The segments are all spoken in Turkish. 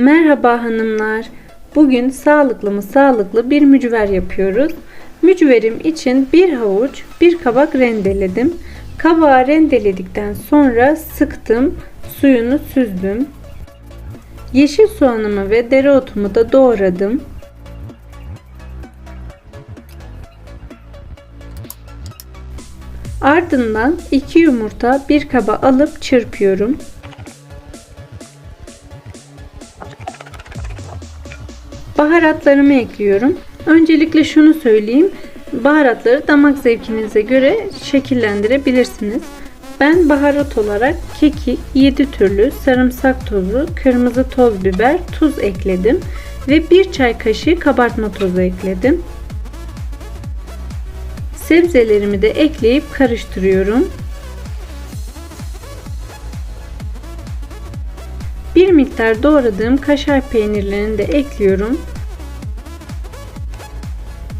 Merhaba hanımlar. Bugün sağlıklı mı sağlıklı bir mücver yapıyoruz. Mücverim için bir havuç, bir kabak rendeledim. Kabağı rendeledikten sonra sıktım, suyunu süzdüm. Yeşil soğanımı ve dereotumu da doğradım. Ardından 2 yumurta bir kaba alıp çırpıyorum. Baharatlarımı ekliyorum. Öncelikle şunu söyleyeyim. Baharatları damak zevkinize göre şekillendirebilirsiniz. Ben baharat olarak kekik, 7 türlü sarımsak tozu, kırmızı toz biber, tuz ekledim ve 1 çay kaşığı kabartma tozu ekledim. Sebzelerimi de ekleyip karıştırıyorum. Bir miktar doğradığım kaşar peynirlerini de ekliyorum.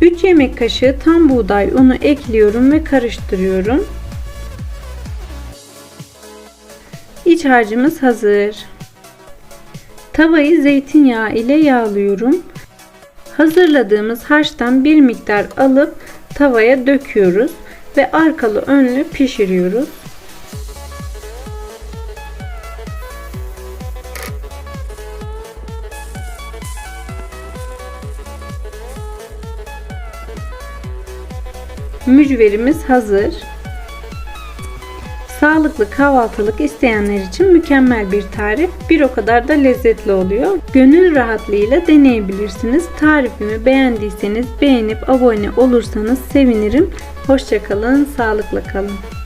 3 yemek kaşığı tam buğday unu ekliyorum ve karıştırıyorum. İç harcımız hazır. Tavayı zeytinyağı ile yağlıyorum. Hazırladığımız harçtan bir miktar alıp tavaya döküyoruz ve arkalı önlü pişiriyoruz. Mücverimiz hazır. Sağlıklı kahvaltılık isteyenler için mükemmel bir tarif. Bir o kadar da lezzetli oluyor. Gönül rahatlığıyla deneyebilirsiniz. Tarifimi beğendiyseniz beğenip abone olursanız sevinirim. Hoşçakalın, sağlıkla kalın.